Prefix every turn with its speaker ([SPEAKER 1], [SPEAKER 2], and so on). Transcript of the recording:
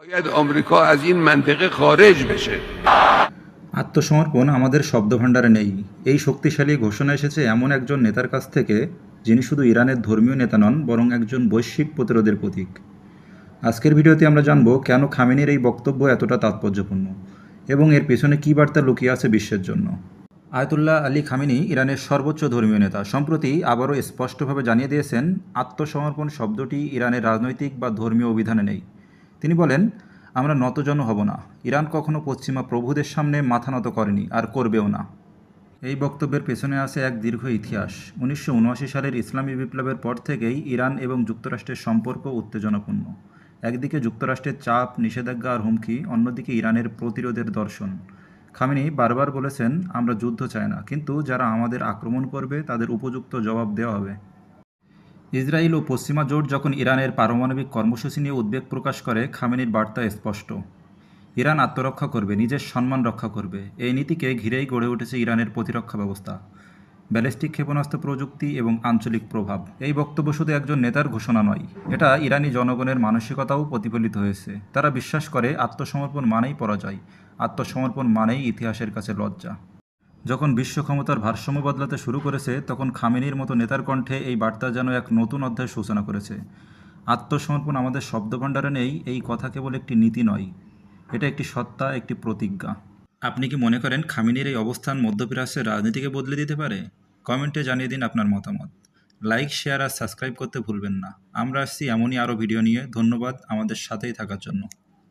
[SPEAKER 1] باید آمریکا از این منطقه خارج بشه
[SPEAKER 2] আত্মসমর্পণ আমাদের শব্দভাণ্ডারে নেই এই শক্তিশালী ঘোষণা এসেছে এমন একজন নেতার কাছ থেকে যিনি শুধু ইরানের ধর্মীয় নেতা নন বরং একজন বৈশ্বিক প্রতিরোধের প্রতীক আজকের ভিডিওতে আমরা জানব কেন খামেনির এই বক্তব্য এতটা তাৎপর্যপূর্ণ এবং এর পেছনে কী বার্তা লুকিয়ে আছে বিশ্বের জন্য আয়তুল্লাহ আলী খামেনি ইরানের সর্বোচ্চ ধর্মীয় নেতা সম্প্রতি আবারও স্পষ্টভাবে জানিয়ে দিয়েছেন আত্মসমর্পণ শব্দটি ইরানের রাজনৈতিক বা ধর্মীয় অভিধানে নেই তিনি বলেন, আমরা নতজন হব না। ইরান কখনো পশ্চিমা প্রভুদের সামনে মাথা নত করেনি, আর করবেও না। এই বক্তব্যের পেছনে আছে এক দীর্ঘ ইতিহাস। উনিশশো উনআশি সালের ইসলামী বিপ্লবের পর থেকেই ইরান এবং যুক্তরাষ্ট্রের সম্পর্ক উত্তেজনাপূর্ণ। একদিকে যুক্তরাষ্ট্রের চাপ, নিষেধাজ্ঞা আর হুমকি, অন্যদিকে ইরানের প্রতিরোধের দর্শন। খামিনি বারবার বলেছেন, আমরা যুদ্ধ চাই না, কিন্তু যারা আমাদের আক্রমণ করবে, তাদের উপযুক্ত জবাব দেওয়া হবে। ইসরায়েল ও পশ্চিমা জোট যখন ইরানের পারমাণবিক কর্মসূচি নিয়ে উদ্বেগ প্রকাশ করে, খামেনির বার্তা স্পষ্ট। ইরান আত্মরক্ষা করবে, নিজের সম্মান রক্ষা করবে। এই নীতিকে ঘিরেই গড়ে উঠেছে ইরানের প্রতিরক্ষা ব্যবস্থা। ব্যালিস্টিক ক্ষেপণাস্ত্র প্রযুক্তি এবং আঞ্চলিক প্রভাব। এই বক্তব্য শুধু একজন নেতার ঘোষণা নয়, এটা ইরানি জনগণের মানসিকতাও প্রতিফলিত হয়েছে। তারা বিশ্বাস করে, আত্মসমর্পণ মানেই পরাজয়। আত্মসমর্পণ মানেই ইতিহাসের কাছে লজ্জা। যখন বিশ্ব ক্ষমতার ভারসাম্য বদলাতে শুরু করেছে, তখন খামেনির মতো নেতার কণ্ঠে এই বার্তা যেন এক নতুন অধ্যায় সূচনা করেছে। আত্মসমর্পণ আমাদের শব্দভাণ্ডারে নেই, এই কথা কেবল একটি নীতি নয়। এটা একটি সত্তা, একটি প্রতিজ্ঞা। আপনি কি মনে করেন খামিনির এই অবস্থান মধ্যপ্রাচ্যের রাজনীতিকে বদলে দিতে পারে? কমেন্টে জানিয়ে দিন আপনার মতামত। লাইক, শেয়ার আর সাবস্ক্রাইব করতে ভুলবেন না। আমরা আসছি এমনই আরও ভিডিও নিয়ে। ধন্যবাদ আমাদের সাথেই থাকার জন্য।